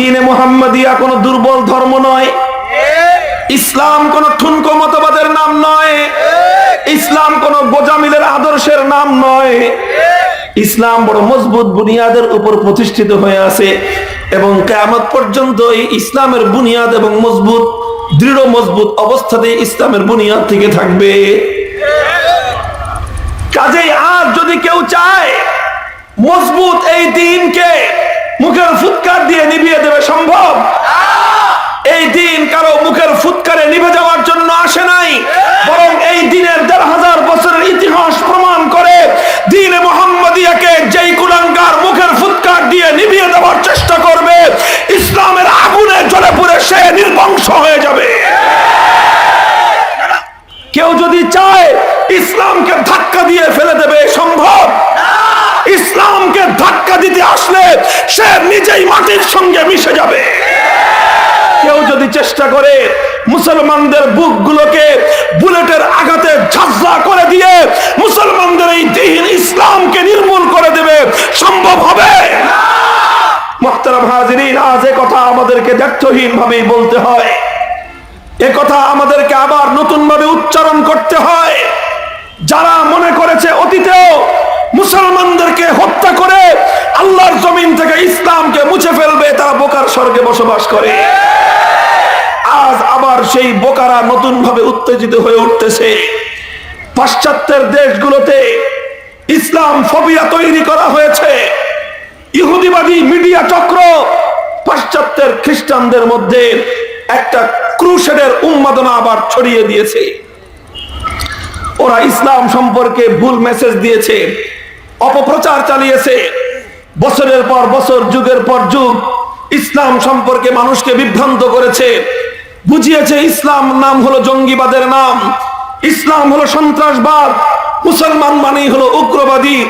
দিনে মোহাম্মদিয়া কোনো দুর্বল ধর্ম নয়। ইসলাম কোন ঠুনকো মতবাদের নাম নয়। ইসলাম কোন গোজামিলের আদর্শের নাম নয়। ইসলাম বড় মজবুত বুনিয়াদের উপর প্রতিষ্ঠিত হয়ে আছে এবং কেয়ামত পর্যন্ত এই ইসলামের বুনিয়াদ এবং মজবুত, দৃঢ় মজবুত অবস্থাতে ইসলামের বুনিয়াদ থেকে থাকবে। কাজেই আর যদি কেউ চায়, মজবুত এই দিনকে মুখের ফুৎকার দিয়ে নিভিয়ে দেবে সম্ভব। এই দিন কারও মুখের ফুৎকারে নিভে যাওয়ার জন্য আসে নাই। বরং এই দিনের দেড় হাজার বছরের ইতিহাস প্রমাণ করে দিনে মোহাম্মদিয়াকে যেই কুলাঙ্গার মুখের ফুৎকার দিয়ে নিভিয়ে দেওয়ার চেষ্টা করবে ইসলামের আগুনে জ্বলে পুড়ে সে নির্বংশ হয়ে যাবে। কেউ যদি চায় ইসলামকে ধাক্কা দিয়ে ফেলে দেবে সম্ভব ধাক্কা দিতে আসলে সে নিজেই মাটির সঙ্গে মিশে যাবে। কেউ যদি চেষ্টা করে মুসলমানদের বুকগুলোকে বুলেটের আঘাতে ঝাঁঝরা করে দিয়ে মুসলমানদের এই দিন ইসলামকে নির্মূল করে দেবে, সম্ভব হবে? উচ্চারণ করতে হয়। যারা মনে করেছে অতীতেও মুসলমানদেরকে হত্যা করে আল্লাহর জমিন থেকে ইসলামকে মুছে ফেলবে, তারা বোকার স্বর্গে বসবাস করে। আজ আবার সেই বোকারা নতুন ভাবে উত্তেজিত হয়ে উঠতেছে। পাশ্চাত্যের দেশগুলোতে ইসলাম ফবিয়া তৈরি করা হয়েছে। ইহুদিবাদী মিডিয়া চক্র পাশ্চাত্যের খ্রিস্টানদের মধ্যে একটা ক্রুশেডের উন্মাদনা আবার ছড়িয়ে দিয়েছে। ওরা ইসলাম সম্পর্কে ভুল মেসেজ দিয়েছে, অপপ্রচার চালিয়েছে। বছরের পর বছর, যুগের পর যুগ, ইসলাম সম্পর্কে মানুষকে বিভ্রান্ত করেছে। বুঝিয়েছে ইসলাম নাম হলো জঙ্গিবাদের নাম। ইসলাম হলো সন্ত্রাসবাদ। মুসলমান মানেই হলো উগ্রবাদী।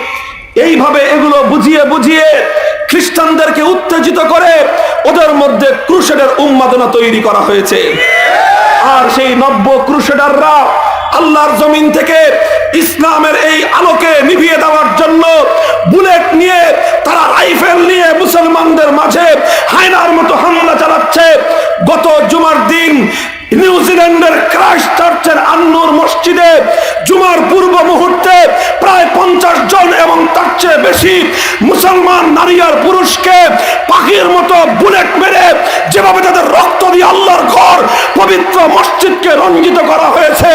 এইভাবে এগুলো বুঝিয়ে বুঝিয়ে খ্রিস্টানদেরকে উত্তেজিত করে ওদের মধ্যে ক্রুশেডের উন্মাদনা তৈরি করা হয়েছে। আর সেই নব্য ক্রুশেডাররা আল্লাহর জমিন থেকে ইসলামের এই আলোকে নিভিয়ে দেওয়ার জন্য বুলেট নিয়ে, তারা রাইফেল নিয়ে মুসলমানদের মাঝে হায়নার মতো হামলা চালাচ্ছে। গত জুমার দিন নিউজিল্যান্ডের ক্রাইস্ট চার্চের আন্নুর মসজিদে জুমার পূর্ব মুহূর্তে প্রায় পঞ্চাশ জন এবং তার চেয়ে বেশি মুসলমান নারী আর পুরুষকে পাখির মতো বুলেট মেরে যেভাবে তাদের রক্ত দিয়ে আল্লাহর ঘর পবিত্র মসজিদকে রঞ্জিত করা হয়েছে,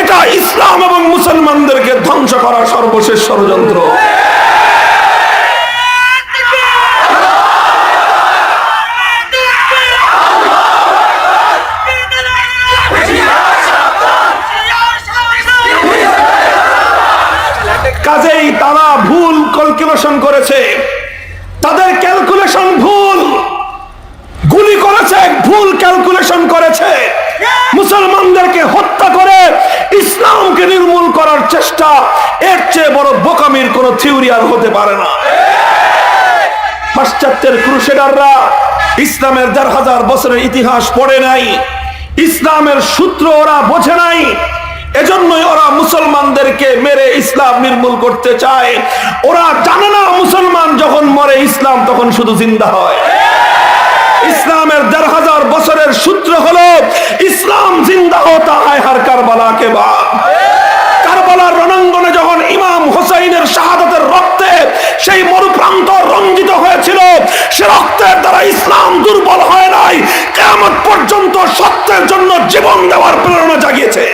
এটা ইসলাম এবং মুসলমানদেরকে ধ্বংস করা সর্বশেষ ষড়যন্ত্র। ক্যালকুলেশন করেছে। তাদের ক্যালকুলেশন ভুল। গুলি করেছে, ভুল ক্যালকুলেশন করেছে। মুসলমানদেরকে হত্যা করে ইসলামকে নির্মূল করার চেষ্টা, এর চেয়ে বড় বোকামির কোন থিওরি আর হতে পারে না। পাশ্চাত্যের ক্রুশেডাররা ইসলামের দেড় হাজার বছরের ইতিহাস পড়ে নাই। ইসলামের সূত্র ওরা বোঝে নাই। এজন্যই ওরা মুসলমানদেরকে মেরে ইসলাম নির্মূল করতে চায়। ওরা জানে না মুসলমান যখন মরে ইসলাম তখন শুধু জিন্দা হয়। ইসলামের দেড় হাজার বছরের সূত্র হলো, ইসলাম জিন্দা হতা হয় হার কারবালাকে বাদ কারবালার রণাঙ্গনে যখন ইমাম হোসাইনের শাহাদাতের রক্তে সেই মরুপ্রান্ত রঞ্জিত হয়েছিল, সে রক্তের দ্বারা ইসলাম দুর্বল হয় নাই। কেমন পর্যন্ত সত্যের জন্য জীবন দেওয়ার প্রেরণা জাগিয়েছে।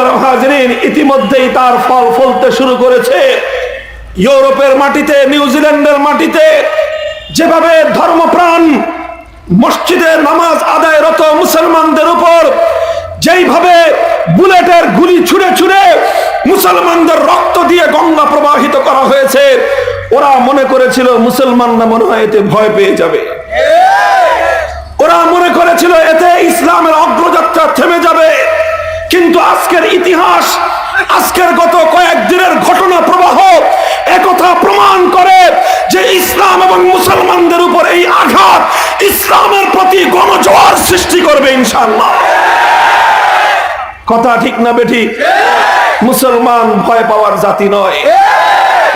মোহতারাম হাজরিন ইতিমধ্যেই তার ফল ফলতে শুরু করেছে। ইউরোপের মাটিতে, নিউজিল্যান্ডের মাটিতে যেভাবে ধর্মপ্রাণ মসজিদে নামাজ আদায়রত মুসলমানদের উপর, যেইভাবে বুলেটের গুলি ছুঁড়ে ছুঁড়ে মুসলমানদের রক্ত দিয়ে গঙ্গা প্রবাহিত করা হয়েছে, ওরা মনে করেছিল মুসলমানরা মনে হয় এতে ভয় পেয়ে যাবে। ওরা মনে করেছিল এতে ইসলামের অগ্রযাত্রা থেমে যাবে। কিন্তু আজকের ইতিহাস, আজকের গত কয়েকদিনের ঘটনা প্রবাহ একথা প্রমাণ করে যে ইসলাম এবং মুসলমানদের উপর এই আঘাত ইসলামের প্রতি গণজোয়ার সৃষ্টি করবে, ইনশাআল্লাহ। কথা ঠিক না বেঠি? মুসলমান ভয় পাওয়ার জাতি নয়।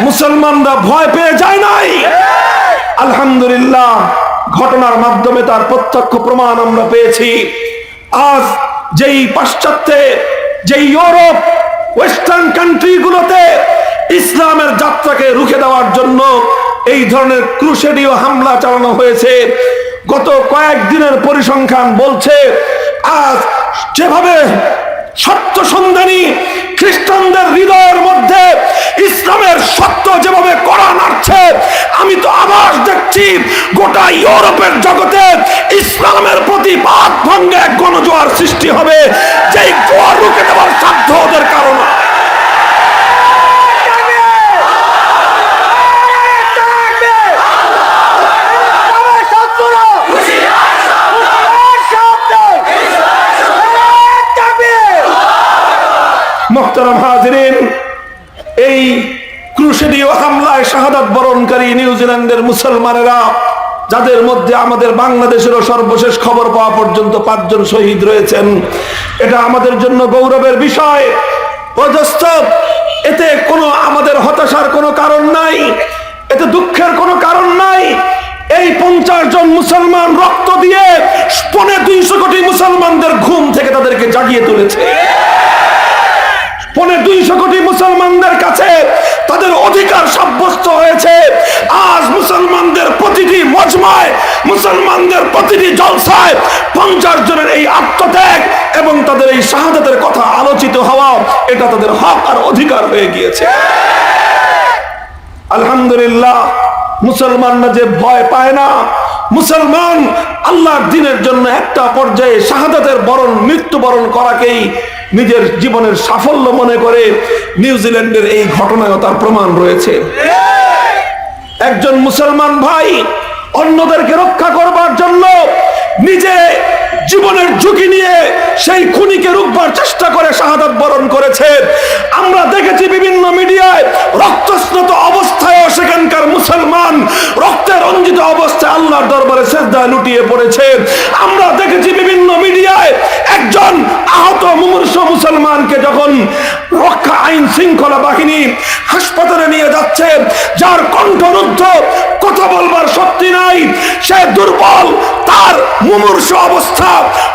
মুসলমানরা ভয় পেয়ে যায় নাই। আলহামদুলিল্লাহ, ঘটনার মাধ্যমে তার প্রত্যক্ষ প্রমাণ আমরা পেয়েছি। আজ যেই পাশ্চাত্যে, যেই ইউরোপ, ওয়েস্টার্ন কান্ট্রিগুলোতে ইসলামের যাত্রাকে রুখে দেওয়ার জন্য এই ধরনের ক্রুশেডীয় হামলা চালানো হয়েছে। গত কয়েকদিনের পরিসংখ্যান বলছে, আজ যেভাবে সত্য সন্ধানী খ্রিস্টানদের হৃদয়ের মধ্যে ইসলামের সত্য যেভাবে করা নাড়ছে, আমি তো দেখছি গোটা ইউরোপের জগতে ইসলামের প্রতি বাদ ভঙ্গে গণজোয়ার সৃষ্টি হবে। যেই জোয়ার রুখে দেওয়ার সাধ্য ওদের কারণে এই ক্রুশেডীয় হামলায় শাহাদাত বরণকারী নিউজিল্যান্ডের মুসলমানেরা, যাদের মধ্যে আমাদের বাংলাদেশেরও সর্বশেষ খবর পাওয়া পর্যন্ত পাঁচজন শহীদ রয়েছেন। এটা আমাদের জন্য গৌরবের বিষয়। এতে কোনো আমাদের হতাশার কোনো কারণ নাই, এতে দুঃখের কোনো কারণ নাই। এই পঞ্চাশ জন মুসলমান রক্ত দিয়ে পনে দুইশো কোটি মুসলমানদের ঘুম থেকে তাদেরকে জাগিয়ে তুলেছে। পনে দুইশো কোটি মুসলমানদের কাছে তাদের অধিকার সাব্যস্ত হয়েছে। আজ মুসলমানদের প্রতিটি মজমায়, মুসলমানদের প্রতিটি জলসায় পঞ্চাশ জনের এই আত্মত্যাগ এবং তাদের এই শাহাদাতের কথা আলোচিত হওয়া, এটা তাদের হক আর অধিকার হয়ে গিয়েছে। আলহামদুলিল্লাহ মুসলমানরা যে ভয় পায় না, মুসলমান আল্লাহর দিনের জন্য একটা পর্যায়ে শাহাদাতের বরণ, মৃত্যুবরণ করাকেই নিজের জীবনের সাফল্য মনে করে নিউজিল্যান্ডের এই ঘটনায় তার প্রমাণ রয়েছে। একজন মুসলমান ভাই অন্যদেরকে রক্ষা করবার জন্য নিজে জীবনের ঝুঁকি নিয়ে সেই খুনিকে রুখবার চেষ্টা করে শাহাদাত বরণ করেছে। আমরা দেখেছি বিভিন্ন মিডিয়ায় রক্তস্নত অবস্থায় সেখানকার মুসলমান রক্তে রঞ্জিত অবস্থায় আল্লাহর দরবারে শ্রদ্ধা লুটিয়ে পড়েছে। আমরা দেখেছি বিভিন্ন মিডিয়ায় একজন আহত মুমূর্ষ মুসলমানকে যখন রক্ষা আইন শৃঙ্খলা বাহিনী হাসপাতালে নিয়ে যাচ্ছে, যার কণ্ঠরুদ্ধ কথা বলবার শক্তি নাই, সে দুর্বল, তার মুমূর্ষ অবস্থা,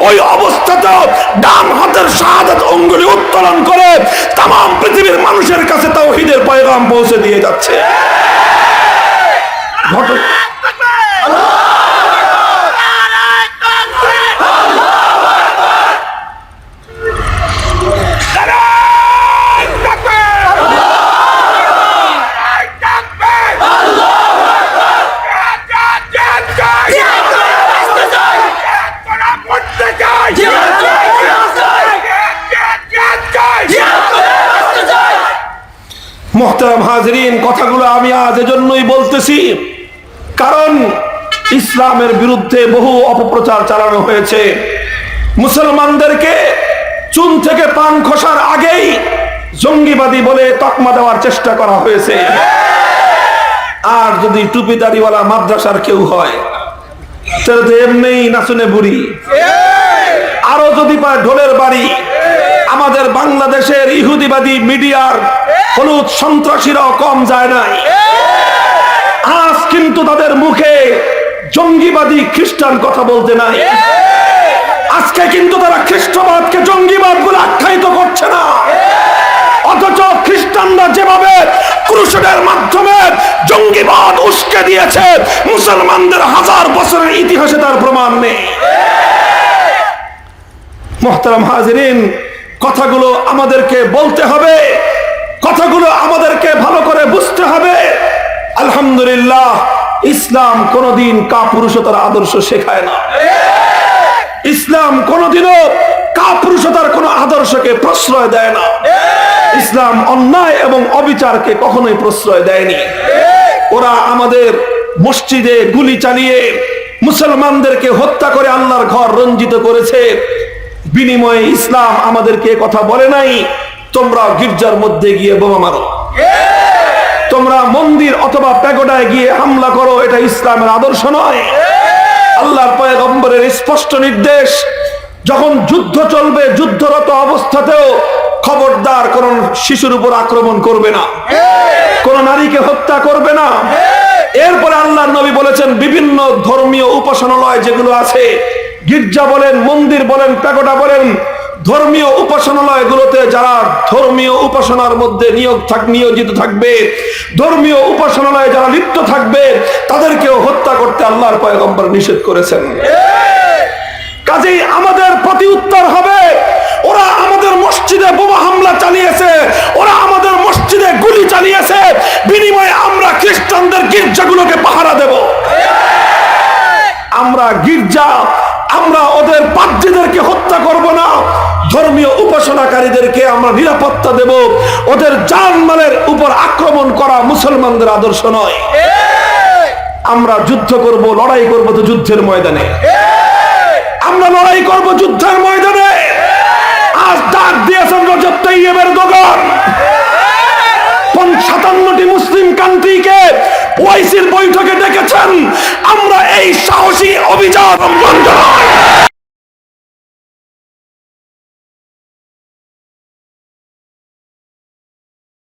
ওই অবস্থাতে ডান হাতের শাহাদাত অঙ্গুলি উত্তোলন করে তাম পৃথিবীর মানুষের কাছে তাওহীদের পয়গাম পৌঁছে দিয়ে যাচ্ছে। ঘটনা হাজরিন, কথাগুলো আমি আজ এজন্যই বলতেছি। কারণ ইসলামের বিরুদ্ধে বহু অপপ্রচার চালানো হয়েছে। মুসলমানদেরকে চুন থেকে পান খসার আগেই জঙ্গিবাদী বলে তকমা দেওয়ার চেষ্টা করা হয়েছে। আর যদি টুপি দাড়িওয়ালা মাদ্রাসার কেউ হয়, তাহলে তো এমনিই নাচুনে বুড়ি। আরও যদি পায় ঢোলের বাড়ি আমাদের বাংলাদেশের ইহুদিবাদী মিডিয়ার হলুদ সন্ত্রাসীরাও কম যায় নাই। আজ কিন্তু তাদের মুখে জঙ্গিবাদী খ্রিস্টান কথা বলতে নাই। আজকে কিন্তু তারা খ্রিস্টবাদকে জঙ্গিবাদ বলে আখ্যায়িত করছে না। অথচ খ্রিস্টানরা যেভাবে ক্রুশেডের মাধ্যমে জঙ্গিবাদ উস্কে দিয়েছে, মুসলমানদের হাজার বছরের ইতিহাসে তার প্রমাণ নেই। মোহতারাম হাজরিন কথাগুলো আমাদেরকে বলতে হবে, কথাগুলো আমাদেরকে ভালো করে বুঝতে হবে। আলহামদুলিল্লাহ, ইসলাম কোনদিন কাপুরুষতার আদর্শ শেখায় না। ইসলাম কোনদিনও কাপুরুষতার কোন আদর্শকে প্রশ্রয় দেয় না। ইসলাম অন্যায় এবং অবিচারকে কখনোই প্রশ্রয় দেয়নি। ওরা আমাদের মসজিদে গুলি চালিয়ে মুসলমানদেরকে হত্যা করে আল্লাহর ঘর রঞ্জিত করেছে। বিনিময়ে ইসলাম আমাদেরকে কথা বলে নাই। তোমরা গির্জার মধ্যে গিয়ে বোমা মারো। তোমরা মন্দির অথবা প্যাগোডায় গিয়ে হামলা করো, এটা ইসলামের আদর্শ নয়। আল্লাহর পয়গম্বরের স্পষ্ট নির্দেশ, যখন যুদ্ধ চলবে, যুদ্ধরত অবস্থাতেও খবরদার কোন শিশুর উপর আক্রমণ করবে না। কোন নারীকে হত্যা করবে না। এরপরে আল্লাহ নবী বলেছেন, বিভিন্ন ধর্মীয় উপাসনালয় যেগুলো আছে গির্জা বলেন, মন্দির বলেন প্যাকোটা বলেন, ধর্মীয় উপাসনালয়গুলোতে যারা ধর্মীয় উপাসনার মধ্যে নিয়োগ থাক, নিয়োজিত থাকবে, ধর্মীয় উপাসনালয়ে যারা লিপ্ত থাকবে, তাদেরকেও হত্যা করতে আল্লাহর পয়গম্বর নিষেধ করেছেন। কাজেই আমাদের প্রতি উত্তর হবে, ওরা আমাদের মসজিদে বোমা হামলা চালিয়েছে, ওরা আমাদের মসজিদে গুলি চালিয়েছে, বিনিময়ে আমরা খ্রিস্টানদের গির্জাগুলোকে পাহারা দেব। আমরা গির্জা আমরা ওদের পাদ্রীদেরকে হত্যা করব না। ধর্মীয় উপাসনাকারীদেরকে আমরা নিরাপত্তা দেব। ওদের জানমালের উপর আক্রমণ করা মুসলমানদের আদর্শ নয়। আমরা যুদ্ধ করব, লড়াই করব তো যুদ্ধের ময়দানে। আমরা লড়াই করব যুদ্ধের ময়দানে। আজ ডাক দিয়েছেন রজব তৈয়বের দোকান। সাতান্নটি মুসলিম কান্ট্রিকে ওয়াইসির বৈঠকে ডেকেছেন আমরা এই সাহসী অভিযান।